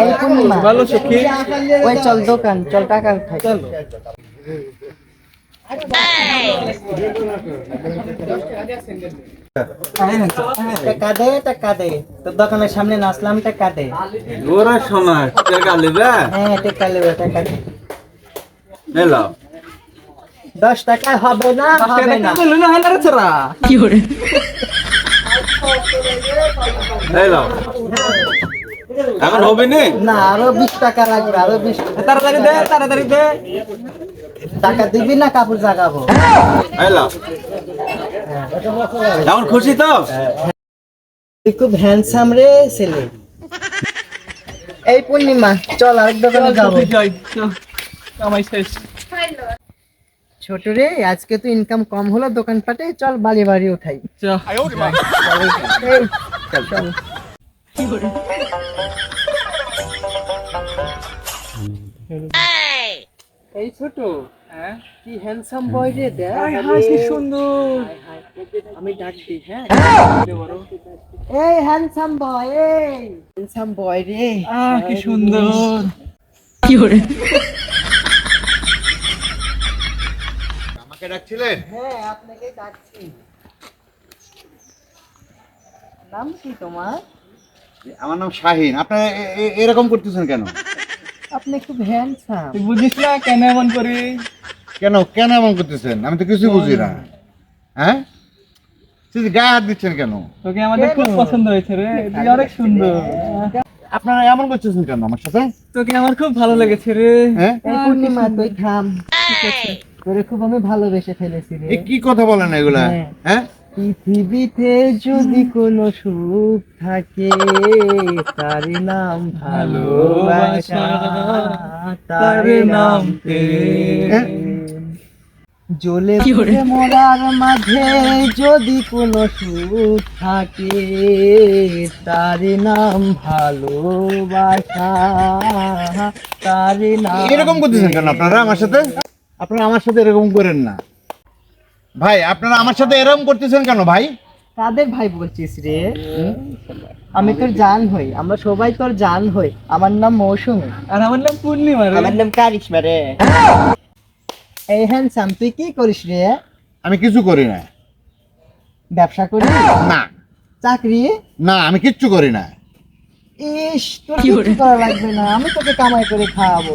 এই ভালো সখী ওই চল দোকান চল টাকা উঠাই। তোর দোকানের সামনে নাচলাম টাকা দে ওরা শোনা টাকা নেবে হ্যাঁ টাকা নেবে টাকা দে। নেলো দশ টাকা হবে না হবে না নেলো এখন হবে না আরও বিশ টাকা লাগবে আরও বিশ তাড়াতাড়ি দে তাড়াতাড়ি দে টাকা দিবি না কাপড় জাগাবো। এখন খুশি তো? তুই খুব হ্যান্ডসাম রে ছেলে। এই পূর্ণিমা চল আরেক দোকানে যাব। ছোট রে আজকে তো ইনকাম কম হলো দোকানপাটে চল বাড়ি বাড়ি উঠাই। এই, চল। এই ছোট হ্যাঁ? কি হ্যান্ডসাম বয় রে দেখ। কি সুন্দর। আমি ডাক দিই হ্যাঁ! এই হ্যান্ডসাম বয় এই হ্যান্ডসাম বয় রে। আহ কি সুন্দর। আমাকে ডাকছিলেন? হ্যাঁ আপনাকে ডাকছি। নাম কি তোমার? আমার নাম শাহিন। এ- এরকম করতেছেন কেন? আপনি খুব হ্যান্ডসাম তুই বুঝিস না কেন এমন করি? কেন? কেন এমন করতেছেন? আমি তো কিছু বুঝি না। হ্যাঁ? তুই গায়ে হাত দিচ্ছেন কেন? তোকে আমাদের খুব পছন্দ হয়েছে রে। তুই অনেক সুন্দর। আপনারা এমন করতেছেন কেন আমার সাথে? তোকে আমার খুব ভালো লেগেছে রে। হ্যাঁ? পূর্ণিমা তুই থাম তোরে খুব আমি ভালোবেসে ফেলেছি রে। কি কথা বলেন এগুলা? হ্যাঁ। পৃথিবীতে যদি কোনো সুখ থাকে তার নাম ভালোবাসা তার নাম পুড়ে মরার মাঝে যদি কোনো সুখ থাকে তার নাম ভালোবাসা তার নাম এরকম করতেছেন কেন আপনারা আমার সাথে? আপনারা আমার সাথে এরকম করেন না। ভাই আপনারা আমার সাথে এরকম করতেছেন কেন ভাই? কাদের ভাই বলছিস রে। আমি তোর জান হই আমরা সবাই তোর জান হই। আমার নাম মৌসুমী। আর আমার নাম পূর্ণিমা রে। আমার নাম কারিশমা রে। এই হ্যান্ডসাম তুই কি করিস রে? আমি কিছু করি না। ব্যবসা করি না। চাকরি? না আমি কিচ্ছু করি না। ইস তোর কিছু করা লাগবে না। আমি তোকে কামাই করে খাওয়াবো।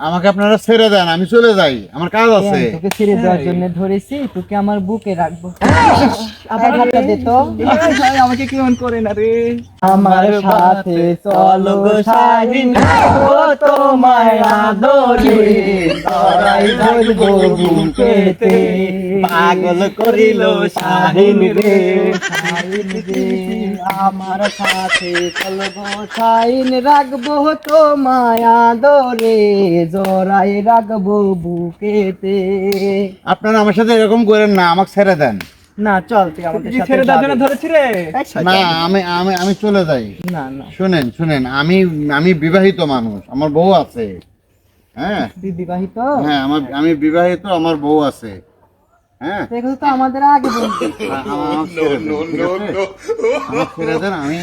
আমাকে আপনারা ছেড়ে দেন আমি চলে যাই আমার কাজ আছে। তোকে ছেড়ে দেওয়ার জন্য ধরেছি তোকে আমার বুকে রাখব। আবার হাতটা দে তো। ভাই, আমাকে কেমন করে না রে। আমার সাথে চলো গো শাহিন ও তোমায় আদরে সরাই ধরবো বুকেতে। পাগল করিল শাহিন রে। শাহিন রে আমার সাথে চলো গো শাহিন রাখব তোমায় আদরে রাখব বুকেতে আপনারা আমার সাথে এরকম করেন না আমাকে ছেড়ে দেন না চল তুই আমাদের সাথে ছেড়ে দেওয়ার জন্য ধরেছি রে না আমি আমি আমি চলে যাই না না শুনেন শুনেন আমি আমি বিবাহিত মানুষ আমার বউ আছে হ্যাঁ তুই বিবাহিত হ্যাঁ আমার আমি বিবাহিত আমার বউ আছে হ্যাঁ তো আমাদের আগে বলতে আমি